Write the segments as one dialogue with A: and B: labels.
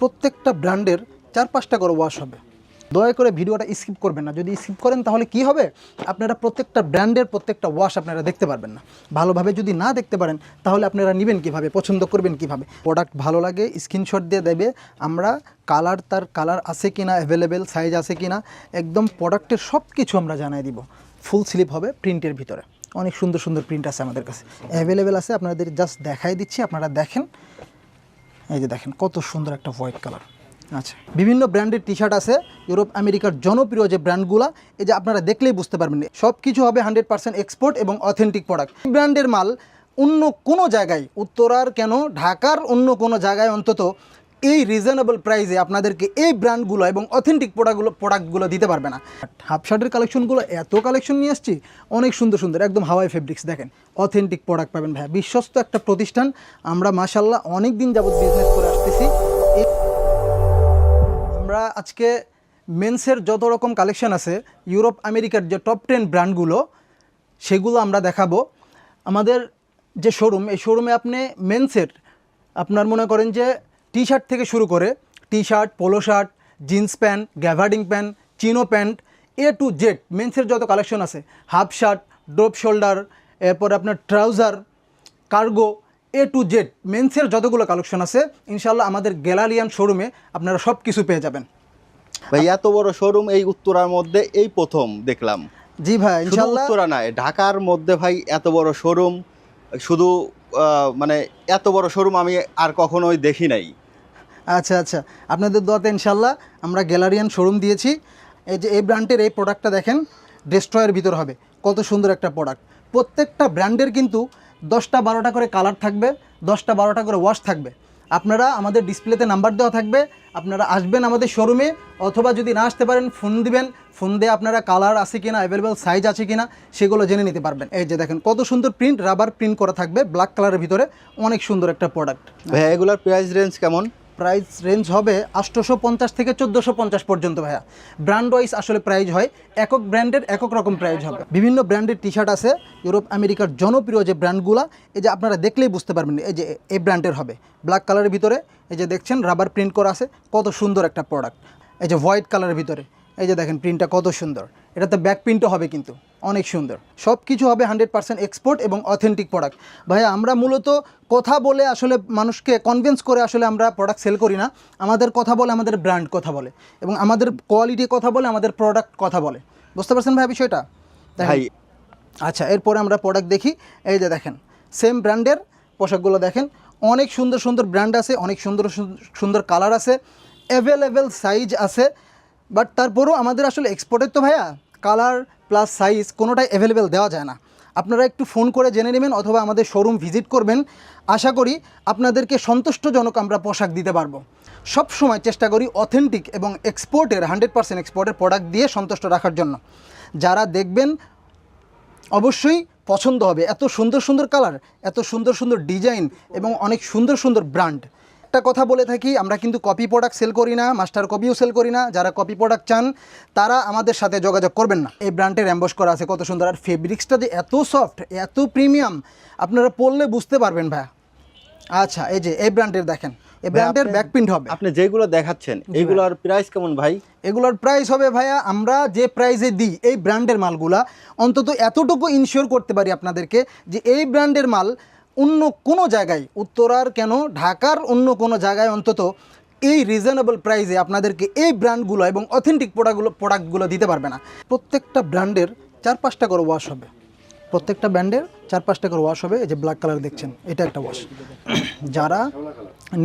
A: প্রত্যেকটা ব্র্যান্ডের চার পাঁচটা করে ওয়াশ হবে। দয়া করে ভিডিওটা স্কিপ করবেন না। যদি স্কিপ করেন তাহলে কি হবে? আপনারা প্রত্যেকটা ব্র্যান্ডের প্রত্যেকটা ওয়াশ আপনারা দেখতে পারবেন না। ভালোভাবে যদি না দেখতে পারেন, তাহলে আপনারা নেবেন কীভাবে? পছন্দ করবেন কীভাবে? প্রোডাক্ট ভালো লাগে স্ক্রিনশট দিয়ে দেবে। আমরা কালার তার কালার আছে কি না অ্যাভেলেবেল সাইজ আছে কি না একদম প্রোডাক্টের সব কিছু আমরা জানাই দিব। ফুল স্লিপ হবে প্রিন্টের ভিতরে। অনেক সুন্দর সুন্দর প্রিন্ট আছে আমাদের কাছে। অ্যাভেলেবেল আছে, আপনাদের জাস্ট দেখাই দিচ্ছি, আপনারা দেখেন। এই যে দেখেন, কত সুন্দর একটা হোয়াইট কালার আচ্ছা বিভিন্ন ব্র্যান্ডের টি শার্ট আছে, ইউরোপ, আমেরিকার জনপ্রিয় যে ব্র্যান্ডগুলো, এই যে আপনারা দেখলেই বুঝতে পারবেন সব কিছু হবে হান্ড্রেড পার্সেন্ট এক্সপোর্ট এবং অথেন্টিক প্রোডাক্ট ব্র্যান্ডের মাল অন্য কোনো জায়গায়, উত্তরার কেন, ঢাকার অন্য কোনো জায়গায় অন্তত এই রিজনেবল প্রাইসে আপনাদেরকে এই ব্র্যান্ডগুলো এবং অথেন্টিক প্রোডাক্টগুলো প্রোডাক্টগুলো দিতে পারবে না। হাফ শার্টের কালেকশনগুলো এত কালেকশন নিয়ে আসছি, অনেক সুন্দর সুন্দর, একদম হাওয়াই ফেব্রিক্স দেখেন। অথেন্টিক প্রোডাক্ট পাবেন ভাইয়া। বিশ্বস্ত একটা প্রতিষ্ঠান। আমরা মাসাল্লাহ অনেক দিন যাবত বিজনেস করে আসতেছি। আমরা আজকে মেন্সের যত রকম কালেকশন আছে ইউরোপ আমেরিকার যে টপ টেন ব্র্যান্ডগুলো সেগুলো আমরা দেখাবো। আমাদের যে শোরুম এই শোরুমে আপনি মেন্সের আপনার মনে করেন যে টি শার্ট থেকে শুরু করে T shirt polo shirt jeans pant gabardine pant chino pant A to Z মেন্সের যত কালেকশন আছে হাফ শার্ট ড্রপ শোল্ডার এরপর আপনার trouser cargo A to Z মেন্সের যতগুলো কালেকশন আছে ইনশাল্লাহ আমাদের গ্যালারিয়ান শোরুমে আপনারা সব কিছু পেয়ে যাবেন।
B: ভাই এত বড় শোরুম এই উত্তরার মধ্যে এই প্রথম দেখলাম।
A: জি ভাই ইনশাল্লাহ
B: উত্তরা নয় ঢাকার মধ্যে ভাই এত বড় শোরুম। শুধু মানে এত বড় শোরুম আমি আর কখনোই দেখি নাই।
A: আচ্ছা আচ্ছা। আপনাদের দোয়াতে ইনশাল্লাহ আমরা গ্যালারিয়ান শোরুম দিয়েছি। এই যে, এই ব্র্যান্ডের এই প্রোডাক্টটা দেখেন ডেস্ট্রয়ের ভিতর হবে। কত সুন্দর একটা প্রোডাক্ট প্রত্যেকটা ব্র্যান্ডের কিন্তু দশটা বারোটা করে কালার থাকবে, দশটা বারোটা করে ওয়াশ থাকবে। আপনারা আমাদের ডিসপ্লেতে নাম্বার দেওয়া থাকবে, আপনারা আসবেন আমাদের শোরুমে অথবা যদি না আসতে পারেন ফোন দিবেন ফোন দিয়ে আপনারা কালার আছে কিনা অ্যাভেলেবেল সাইজ আছে কিনা, সেগুলো জেনে নিতে পারবেন। এই যে দেখেন, কত সুন্দর প্রিন্ট রাবার প্রিন্ট করা থাকবে ব্ল্যাক কালারের ভিতরে, অনেক সুন্দর একটা প্রোডাক্ট
B: ভাইয়া, এগুলোর প্রাইস রেঞ্জ কেমন?
A: প্রাইস রেঞ্জ হবে আষ্টশো পঞ্চাশ থেকে চোদ্দোশো পঞ্চাশ পর্যন্ত, ভাইয়া। ব্র্যান্ড ওয়াইজ আসলে প্রাইজ হয়, একক ব্র্যান্ডের একক রকম প্রাইজ হবে। বিভিন্ন ব্র্যান্ডের টি শার্ট আছে, ইউরোপ, আমেরিকার জনপ্রিয় যে ব্র্যান্ডগুলো এই যে আপনারা দেখলেই বুঝতে পারবেন এই যে এই ব্র্যান্ডের হবে। ব্ল্যাক কালারের ভিতরে, এই যে দেখছেন রাবার প্রিন্ট করা আছে, কত সুন্দর একটা প্রোডাক্ট এই যে হোয়াইট কালারের ভিতরে এই যে দেখেন প্রিন্টটা কত সুন্দর। এটাতে ব্যাক প্রিন্টও হবে কিন্তু অনেক সুন্দর। সব কিছু হবে হান্ড্রেড পার্সেন্ট এক্সপোর্ট এবং অথেন্টিক প্রোডাক্ট ভাইয়া আমরা মূলত কথা বলে আসলে মানুষকে কনভিন্স করে আসলে আমরা প্রোডাক্ট সেল করি না। আমাদের কথা বলে আমাদের ব্র্যান্ড কথা বলে এবং আমাদের কোয়ালিটি কথা বলে আমাদের প্রোডাক্ট কথা বলে। বুঝতে পারছেন ভাই বিষয়টা।
B: ভাই।
A: আচ্ছা এরপরে আমরা প্রোডাক্ট দেখি। এই যে দেখেন সেম ব্র্যান্ডের পোশাকগুলো দেখেন। অনেক সুন্দর সুন্দর ব্র্যান্ড আছে অনেক সুন্দর সুন্দর- সুন্দর কালার আছে। অ্যাভেলেবেল সাইজ আছে। বাট তারপরেও আমাদের আসলে এক্সপোর্টের তো ভাইয়া কালার প্লাস সাইজ কোনোটাই অ্যাভেলেবেল দেওয়া যায় না। আপনারা একটু ফোন করে জেনে নেবেন অথবা আমাদের শোরুম ভিজিট করবেন। আশা করি আপনাদেরকে সন্তুষ্টজনক আমরা পোশাক দিতে পারব। সব সময় চেষ্টা করি অথেন্টিক এবং এক্সপোর্টের হান্ড্রেড পার্সেন্ট এক্সপোর্টের প্রোডাক্ট দিয়ে সন্তুষ্ট রাখার জন্য। যারা দেখবেন অবশ্যই পছন্দ হবে। এত সুন্দর সুন্দর কালার এত সুন্দর সুন্দর ডিজাইন এবং অনেক সুন্দর সুন্দর ব্র্যান্ড একটা কথা বলে থাকি আমরা কিন্তু কপি প্রোডাক্ট সেল করি না মাস্টার কপিও সেল করি না যারা কপি প্রোডাক্ট চান তারা আমাদের সাথে যোগাযোগ করবেন না। এই ব্র্যান্ডের অ্যাম্বস করা আছে কত সুন্দর। আর ফেব্রিক্সটা যে এত সফট এত প্রিমিয়াম আপনারা পরলে বুঝতে পারবেন ভাইয়া। আচ্ছা এই যে এই ব্র্যান্ডের দেখেন। এই ব্র্যান্ডের ব্যাকপ্রিন্ট হবে।
B: আপনি যেগুলো দেখাচ্ছেন এইগুলোর প্রাইস কেমন ভাই?
A: এগুলোর প্রাইস হবে ভাইয়া আমরা যে প্রাইসে দিই এই ব্র্যান্ডের মালগুলা অন্তত এতটুকু ইনশিওর করতে পারি আপনাদেরকে যে এই ব্র্যান্ডের মাল অন্য কোনো জায়গায় উত্তরার কেন, ঢাকার অন্য কোনো জায়গায় অন্তত এই রিজনেবল প্রাইসে আপনাদেরকে এই ব্র্যান্ডগুলো এবং অথেন্টিক প্রোডাক্টগুলো প্রোডাক্টগুলো দিতে পারবে না। প্রত্যেকটা ব্র্যান্ডের চার পাঁচটা করে ওয়াশ হবে। প্রত্যেকটা ব্র্যান্ডের চার পাঁচটা করে ওয়াশ হবে। এই যে ব্ল্যাক কালার দেখছেন, এটা একটা ওয়াশ যারা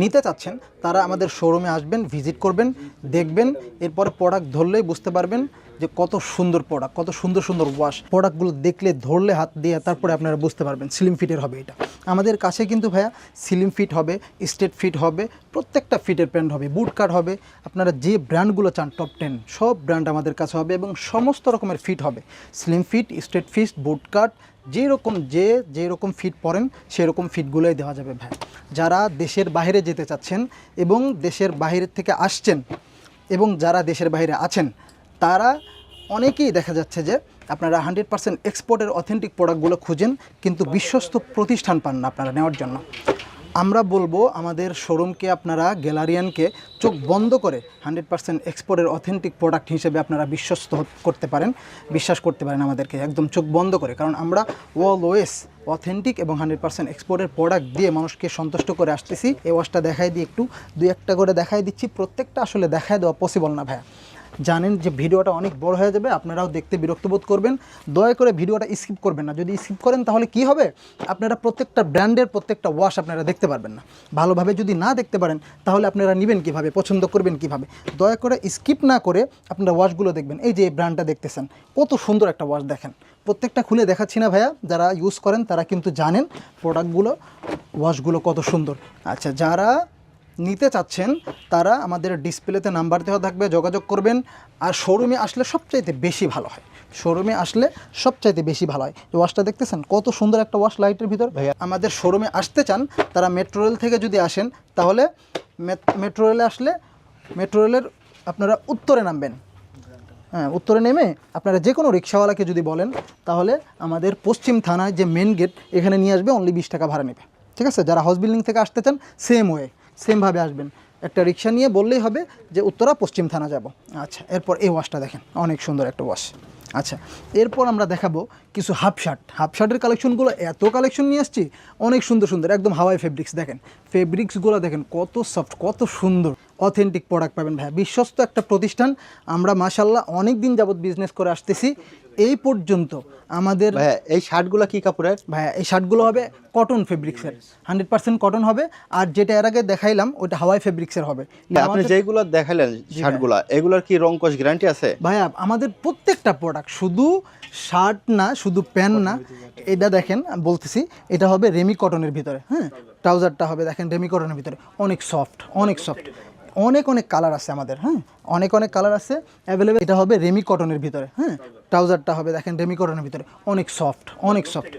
A: নিতে চাচ্ছেন, তারা আমাদের শোরুমে আসবেন ভিজিট করবেন, দেখবেন, এরপরে প্রোডাক্ট ধরলেই বুঝতে পারবেন যে কত সুন্দর প্রোডাক্ট কত সুন্দর সুন্দর ওয়াশ প্রোডাক্টগুলো দেখলে, ধরলে, হাত দিয়ে তারপরে আপনারা বুঝতে পারবেন স্লিম ফিটের হবে এটা। আমাদের কাছে কিন্তু ভাইয়া স্লিম ফিট হবে স্টেট ফিট হবে, প্রত্যেকটা ফিটের প্যান্ট হবে বুট কাট হবে, আপনারা যে ব্র্যান্ডগুলো চান টপ টেন সব ব্র্যান্ড আমাদের কাছে হবে এবং সমস্ত রকমের ফিট হবে। Slim fit straight fit boot cut যেরকম যে, যেরকম ফিট পরেন, সেরকম ফিটগুলোই দেওয়া যাবে ভাই যারা দেশের বাইরে যেতে চাচ্ছেন এবং দেশের বাইরে থেকে আসছেন এবং যারা দেশের বাইরে আছেন তারা অনেকেই দেখা যাচ্ছে যে আপনারা হান্ড্রেড পার্সেন্ট এক্সপোর্টের অথেন্টিক প্রোডাক্টগুলো খুঁজেন, কিন্তু বিশ্বস্ত প্রতিষ্ঠান পান না আপনারা নেওয়ার জন্য। আমরা বলব আমাদের শোরুমকে আপনারা, গ্যালারিয়ানকে চোখ বন্ধ করে হান্ড্রেড পার্সেন্ট এক্সপোর্টের অথেন্টিক প্রোডাক্ট হিসেবে আপনারা বিশ্বস্ত করতে পারেন, বিশ্বাস করতে পারেন আমাদেরকে, একদম চোখ বন্ধ করে। কারণ আমরা অলওয়েস অথেন্টিক এবং হান্ড্রেড পার্সেন্ট এক্সপোর্টের প্রোডাক্ট দিয়ে মানুষকে সন্তুষ্ট করে আসতেছি। এই ওয়াশটা দেখাই দিই একটু, দুই একটা করে দেখাই দিচ্ছি, প্রত্যেকটা আসলে দেখাই দেওয়া পসিবল না ভাইয়া। জানেন যে ভিডিওটা অনেক বড় হয়ে যাবে, আপনারাও দেখতে বিরক্ত বোধ করবেন। দয়া করে ভিডিওটা স্কিপ করবেন না। যদি স্কিপ করেন তাহলে কি হবে? আপনারা প্রত্যেকটা ব্র্যান্ডের প্রত্যেকটা ওয়াশ আপনারা দেখতে পারবেন না। ভালোভাবে যদি না দেখতে পারেন, তাহলে আপনারা নেবেন কীভাবে, পছন্দ করবেন কীভাবে? দয়া করে স্কিপ না করে আপনারা ওয়াশগুলো দেখবেন। এই যে ব্র্যান্ডটা দেখতেছেন, কত সুন্দর একটা ওয়াশ দেখেন। প্রত্যেকটা খুলে দেখাচ্ছি না ভাইয়া, যারা ইউজ করেন তারা কিন্তু জানেন প্রোডাক্টগুলো ওয়াশগুলো কত সুন্দর। আচ্ছা যারা নিতে চাচ্ছেন তারা আমাদের ডিসপ্লেতে নাম্বার দেওয়া থাকবে যোগাযোগ করবেন। আর শোরুমে আসলে সবচাইতে বেশি ভালো হয়। শোরুমে আসলে সবচাইতে বেশি ভালো হয়। এই ওয়াশটা দেখতেছেন? কত সুন্দর একটা ওয়াশ লাইটের ভিতর। ভাইয়া। আমাদের শোরুমে আসতে চান তারা মেট্রো রেল থেকে যদি আসেন তাহলে মেট্রো রেলে আসলে মেট্রো রেলের আপনারা উত্তরে নামবেন। হ্যাঁ উত্তরে নেমে আপনারা যে কোনো রিক্সাওয়ালাকে যদি বলেন তাহলে আমাদের পশ্চিম থানায় যে মেন গেট এখানে নিয়ে আসবে অনলি বিশ টাকা ভাড়া নেবে। ঠিক আছে? যারা হাউস বিল্ডিং থেকে আসতে চান সেম ওয়ে সেমভাবে আসবেন। একটা রিক্সা নিয়ে বললেই হবে যে, উত্তরা পশ্চিম থানা যাব। আচ্ছা এরপর এই ওয়াশটা দেখেন, অনেক সুন্দর একটা ওয়াশ আচ্ছা এরপর আমরা দেখাবো কিছু হাফ শার্ট। হাফ শার্টের কালেকশনগুলো এত কালেকশন নিয়ে আসছি অনেক সুন্দর সুন্দর একদম হাওয়াই ফেব্রিক্স দেখেন। ফেব্রিক্সগুলো দেখেন কত সফট কত সুন্দর। অথেন্টিক প্রোডাক্ট পাবেন ভাইয়া বিশ্বস্ত একটা প্রতিষ্ঠান। আমরা মাশাল্লাহ অনেক দিন যাবত বিজনেস করে আসতেছি। এই পর্যন্ত আমাদের
B: এই শার্টগুলো কি কাপড়ের?
A: ভাইয়া এই শার্টগুলো হবে কটন ফেব্রিক্সের হান্ড্রেড পার্সেন্ট কটন হবে আর যেটা এর আগে দেখাইলাম ওটা হাওয়াই ফেব্রিক্সের হবে।
B: আপনি যেগুলো দেখালেন শার্টগুলো এগুলোর কি রং কস গ্যারান্টি আছে?
A: ভাইয়া আমাদের প্রত্যেকটা প্রোডাক্ট শুধু শার্ট না শুধু প্যান্ট না এটা দেখেন বলতেছি এটা হবে রেমি কটনের ভিতরে হ্যাঁ? ট্রাউজারটা হবে দেখেন রেমি কটনের ভিতরে। অনেক সফট অনেক সফট অনেক অনেক কালার আছে আমাদের হ্যাঁ? অনেক অনেক কালার আছে অ্যাভেলেবেল এটা হবে রেমি কটনের ভিতরে হ্যাঁ? ট্রাউজারটা হবে দেখেন রেমি কটনের ভিতরে। অনেক সফট অনেক সফট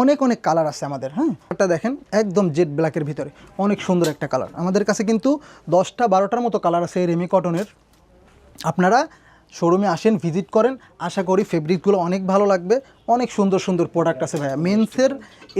A: অনেক অনেক কালার আছে আমাদের হ্যাঁ? এটা দেখেন একদম জেড ব্ল্যাকের ভিতরে। অনেক সুন্দর একটা কালার আমাদের কাছে কিন্তু দশটা বারোটার মতো কালার আছে এই রেমি কটনের। আপনারা শোরুমে আসেন, ভিজিট করেন। আশা করি ফেব্রিকগুলো অনেক ভালো লাগবে। অনেক সুন্দর সুন্দর প্রোডাক্ট আছে ভাইয়া। মেন্সের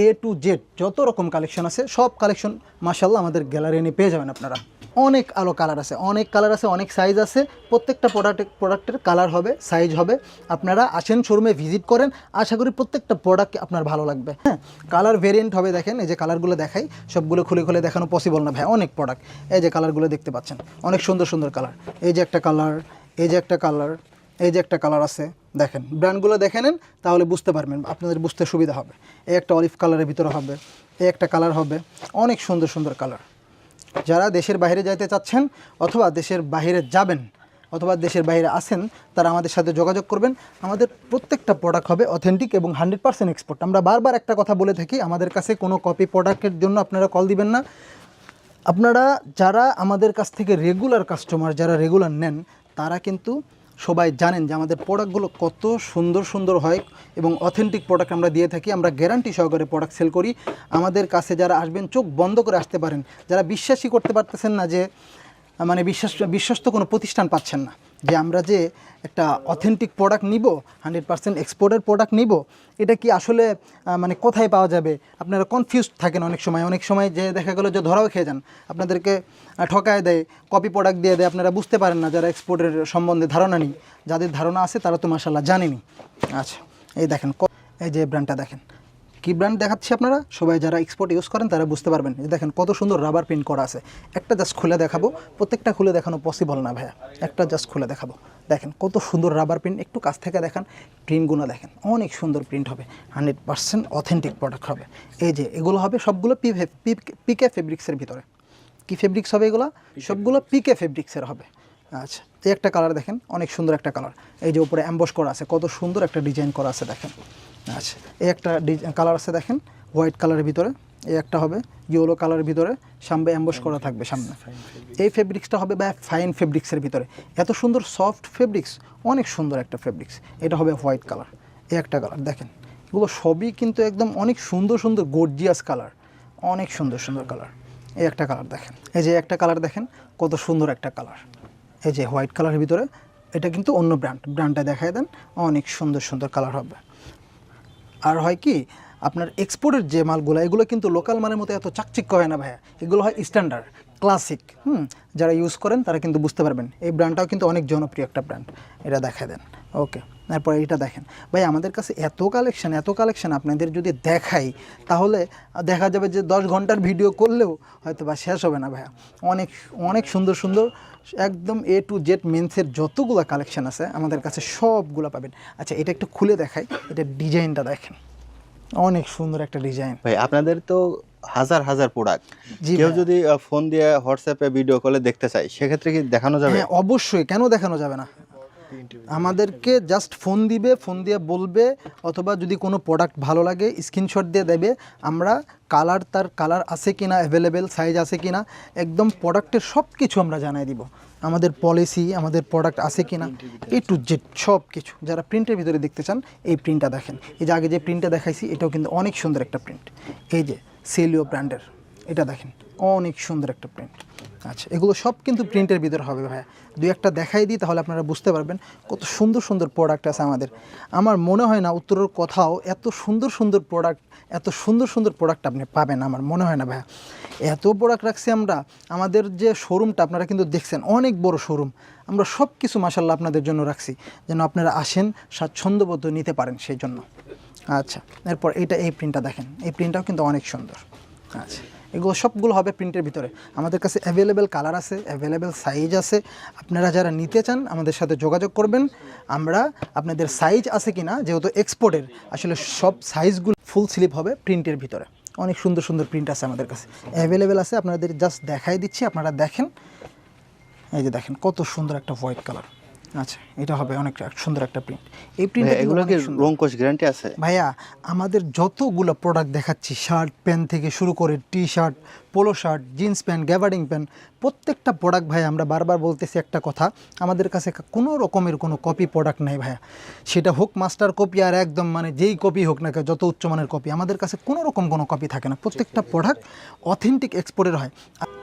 A: এ টু জেড যত রকম কালেকশন আছে, সব কালেকশন মাসাল্লাহ আমাদের গ্যালারি এনে পেয়ে যাবেন আপনারা। অনেক আলো কালার আছে, অনেক কালার আছে, অনেক সাইজ আছে। প্রত্যেকটা প্রোডাক্ট প্রোডাক্টের কালার হবে সাইজ হবে। আপনারা আসেন শোরুমে ভিজিট করেন। আশা করি প্রত্যেকটা প্রোডাক্ট আপনার ভালো লাগবে। হ্যাঁ কালার ভেরিয়েন্ট হবে দেখেন, এই যে কালারগুলো দেখাই, সবগুলো খুলে খুলে দেখানো পসিবল না ভাই অনেক প্রোডাক্ট এই যে কালারগুলো দেখতে পাচ্ছেন, অনেক সুন্দর সুন্দর কালার এই যে একটা কালার এই যে একটা কালার এই যে একটা কালার আছে, দেখেন ব্র্যান্ডগুলো দেখে নেন, তাহলে বুঝতে পারবেন, আপনাদের বুঝতে সুবিধা হবে। এই একটা অলিভ কালারের ভিতরে হবে, এই একটা কালার হবে, অনেক সুন্দর সুন্দর কালার যারা দেশের বাইরে যাইতে চাচ্ছেন অথবা দেশের বাইরে যাবেন অথবা দেশের বাইরে আসেন তারা আমাদের সাথে যোগাযোগ করবেন। আমাদের প্রত্যেকটা প্রোডাক্ট হবে অথেন্টিক এবং হান্ড্রেড পার্সেন্ট এক্সপোর্ট আমরা বারবার একটা কথা বলে থাকি, আমাদের কাছে কোনো কপি প্রোডাক্টের জন্য আপনারা কল দিবেন না। আপনারা যারা আমাদের কাছ থেকে রেগুলার কাস্টমার যারা রেগুলার নেন তারা কিন্তু সবাই জানেন যে আমাদের প্রোডাক্টগুলো কত সুন্দর সুন্দর হয় এবং অথেন্টিক প্রোডাক্ট আমরা দিয়ে থাকি। আমরা গ্যারান্টি সহকারে প্রোডাক্ট সেল করি। আমাদের কাছে যারা আসবেন, চোখ বন্ধ করে আসতে পারেন। যারা বিশ্বাসই করতে পারতেছেন না যে মানে বিশ্বাস, বিশ্বস্ত কোনো প্রতিষ্ঠান পাচ্ছেন না। যে আমরা যে একটা অথেন্টিক প্রোডাক্ট নিব হান্ড্রেড পার্সেন্ট এক্সপোর্টের প্রোডাক্ট নিব, এটা কি আসলে মানে কোথায় পাওয়া যাবে? আপনারা কনফিউজ থাকেন অনেক সময়। অনেক সময় যে দেখা গেলো যে ধরাও খেয়ে যান। আপনাদেরকে ঠকায় দেয় কপি প্রোডাক্ট দিয়ে দেয়। আপনারা বুঝতে পারেন না যারা এক্সপোর্টের সম্বন্ধে ধারণা নেই। যাদের ধারণা আছে তারা তো মাসাল্লাহ জানেনি। আচ্ছা এই দেখেন এই যে ব্র্যান্ডটা দেখেন। কি ব্র্যান্ড দেখাচ্ছি আপনারা? সবাই যারা এক্সপোর্ট ইউজ করেন তারা বুঝতে পারবেন। এই দেখেন কত সুন্দর রাবার প্রিন্ট করা আছে। একটা জাস্ট খুলে দেখাবো। প্রত্যেকটা খুলে দেখানো পসিবল না ভাইয়া। একটা জাস্ট খুলে দেখাবো। দেখেন কত সুন্দর রাবার প্রিন্ট একটু কাছ থেকে দেখান প্রিন্টগুলো দেখেন। অনেক সুন্দর প্রিন্ট হবে। হান্ড্রেড পার্সেন্ট অথেন্টিক প্রোডাক্ট হবে। এই যে এগুলো হবে সবগুলো পি পিকে ফেব্রিক্সের ভিতরে। কি ফেব্রিক্স হবে এগুলো? সবগুলো পিকে ফেব্রিক্সের হবে। আচ্ছা এই একটা কালার দেখেন অনেক সুন্দর একটা কালার এই যে উপরে অ্যাম্বস করা আছে কত সুন্দর একটা ডিজাইন করা আছে দেখেন। আচ্ছা এই একটা কালার আছে দেখেন হোয়াইট কালারের ভিতরে এই একটা হবে ইয়েলো কালারের ভিতরে সামনে অ্যাম্বস করা থাকবে সামনে। এই ফেব্রিক্সটা হবে বা ফাইন ফেব্রিক্সের ভিতরে। এত সুন্দর সফট ফেব্রিক্স অনেক সুন্দর একটা ফেব্রিক্স এটা হবে হোয়াইট কালার এই একটা কালার দেখেন। এগুলো সবই কিন্তু একদম অনেক সুন্দর সুন্দর গর্জিয়াস কালার। অনেক সুন্দর সুন্দর কালার। এই একটা কালার দেখেন। এই যে একটা কালার দেখেন কত সুন্দর একটা কালার। এই যে হোয়াইট কালারের ভিতরে এটা কিন্তু অন্য ব্র্যান্ড ব্র্যান্ডটা দেখায় দেন অনেক সুন্দর সুন্দর কালার হবে। আর হয় কি, আপনার এক্সপোর্টের যে মালগুলো, এগুলো কিন্তু লোকাল মালের মতো এত চাকচিক্য হয় না ভাইয়া। এগুলো হয় স্ট্যান্ডার্ড ক্লাসিক, হুম, যারা ইউজ করেন তারা কিন্তু বুঝতে পারবেন। এই ব্র্যান্ডটাও কিন্তু অনেক জনপ্রিয় একটা ব্র্যান্ড এটা দেখা দেন। ওকে তারপরে এটা দেখেন। ভাই, আমাদের কাছে এত কালেকশান এত কালেকশান আপনাদের যদি দেখাই, তাহলে দেখা যাবে যে দশ ঘণ্টার ভিডিও করলেও হয়তো বা শেষ হবে না ভাইয়া। অনেক অনেক সুন্দর সুন্দর, একদম এ টু জেড মেন্সের যতগুলো কালেকশন আছে, আমাদের কাছে সবগুলো পাবেন। আচ্ছা এটা একটু খুলে দেখাই। এটা ডিজাইনটা দেখেন। অনেক সুন্দর একটা ডিজাইন
B: ভাই, আপনাদের তো হাজার হাজার প্রোডাক্ট কেউ যদি ফোন দিয়ে হোয়াটসঅ্যাপে ভিডিও কলে দেখতে চায় সেক্ষেত্রে কি দেখানো যাবে?
A: হ্যাঁ অবশ্যই। কেন দেখানো যাবে না? আমাদেরকে জাস্ট ফোন দিবে ফোন দিয়ে বলবে অথবা যদি কোনো প্রোডাক্ট ভালো লাগে স্ক্রিনশট দিয়ে দেবে আমরা কালার তার কালার আছে কি না অ্যাভেলেবেল সাইজ আছে কি না একদম প্রোডাক্টের সব কিছু আমরা জানাই দিব। আমাদের পলিসি আমাদের প্রোডাক্ট আছে কি না এ টু জেড সব কিছু যারা প্রিন্টের ভিতরে দেখতে চান এই প্রিন্টটা দেখেন। এই যে আগে যে প্রিন্টটা দেখাইছি এটাও কিন্তু অনেক সুন্দর একটা প্রিন্ট এই যে সেলিও ব্র্যান্ডের। এটা দেখেন, অনেক সুন্দর একটা প্রিন্ট আচ্ছা এগুলো সব কিন্তু প্রিন্টের ভিতরে হবে ভাইয়া। দুই একটা দেখাই দিই তাহলে আপনারা বুঝতে পারবেন কত সুন্দর সুন্দর প্রোডাক্ট আছে আমাদের। আমার মনে হয় না উত্তরের কোথাও এত সুন্দর সুন্দর প্রোডাক্ট এত সুন্দর সুন্দর প্রোডাক্ট আপনি পাবেন আমার, মনে হয় না ভাইয়া। এত প্রোডাক্ট রাখছি আমরা, আমাদের যে শোরুমটা আপনারা কিন্তু দেখছেন, অনেক বড় শোরুম আমরা সব কিছু মাসাল্লাহ আপনাদের জন্য রাখছি, যেন আপনারা আসেন, স্বাচ্ছন্দ্যবোধ নিতে পারেন সেই জন্য। আচ্ছা এরপর এইটা, এই প্রিন্টটা দেখেন। এই প্রিন্টটাও কিন্তু অনেক সুন্দর। আচ্ছা এগুলো সবগুলো হবে প্রিন্টের ভিতরে। আমাদের কাছে অ্যাভেলেবেল কালার আছে অ্যাভেলেবেল সাইজ আছে। আপনারা যারা নিতে চান, আমাদের সাথে যোগাযোগ করবেন। আমরা আপনাদের সাইজ আছে কি না যেহেতু এক্সপোর্টের আসলে সব সাইজগুলো ফুল স্লিপ হবে প্রিন্টের ভিতরে। অনেক সুন্দর সুন্দর প্রিন্ট আছে আমাদের কাছে। অ্যাভেলেবেল আছে, আপনাদের জাস্ট দেখাই দিচ্ছি, আপনারা দেখেন। এই যে দেখেন, কত সুন্দর একটা হোয়াইট কালার আচ্ছা এটা হবে অনেক সুন্দর একটা প্রিন্ট এই প্রিন্ট
B: এগুলো কি রঙ্কশ গ্যারান্টি আছে?
A: ভাইয়া আমাদের যতগুলো প্রোডাক্ট দেখাচ্ছি শার্ট প্যান্ট থেকে শুরু করে T shirt polo shirt jeans pant gabardine pant প্রত্যেকটা প্রোডাক্ট ভাই আমরা বারবার বলতেছি একটা কথা আমাদের কাছে কোনো রকমের কোনো কপি প্রোডাক্ট নেই ভাইয়া। সেটা হোক মাস্টার কপি আর একদম মানে যেই কপি হোক না যত উচ্চমানের কপি আমাদের কাছে কোনো রকম কোনো কপি থাকে না। প্রত্যেকটা প্রোডাক্ট অথেন্টিক এক্সপোর্টের হয়।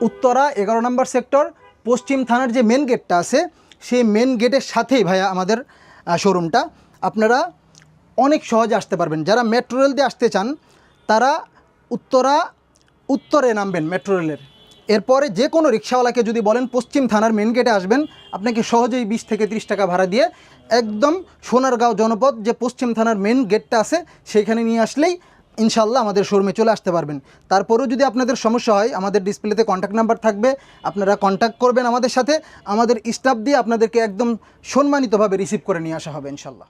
A: উত্তরা এগারো নম্বর সেক্টর পশ্চিম থানার যে মেন গেটটা আছে সেই মেন গেটের সাথেই ভাইয়া আমাদের শোরুমটা আপনারা অনেক সহজে আসতে পারবেন। যারা মেট্রো রেল দিয়ে আসতে চান, তারা উত্তরা, উত্তরে নামবেন মেট্রো রেলের এরপরে যে কোনো রিক্সাওয়ালাকে যদি বলেন, পশ্চিম থানার মেন গেটে আসবেন, আপনাকে সহজেই বিশ থেকে ত্রিশ টাকা ভাড়া দিয়ে একদম সোনারগাঁও জনপদ যে পশ্চিম থানার মেন গেটটা আছে, সেইখানে নিয়ে আসলেই ইনশাল্লাহ আমাদের শোরুমে চলে আসতে পারবেন। তারপরেও যদি আপনাদের সমস্যা হয়, আমাদের ডিসপ্লেতে কন্ট্যাক্ট নাম্বার থাকবে, আপনারা কন্ট্যাক্ট করবেন আমাদের সাথে, আমাদের স্টাফ দিয়ে আপনাদেরকে একদম সম্মানিতভাবে রিসিভ করে নিয়ে আসা হবে ইনশাল্লাহ।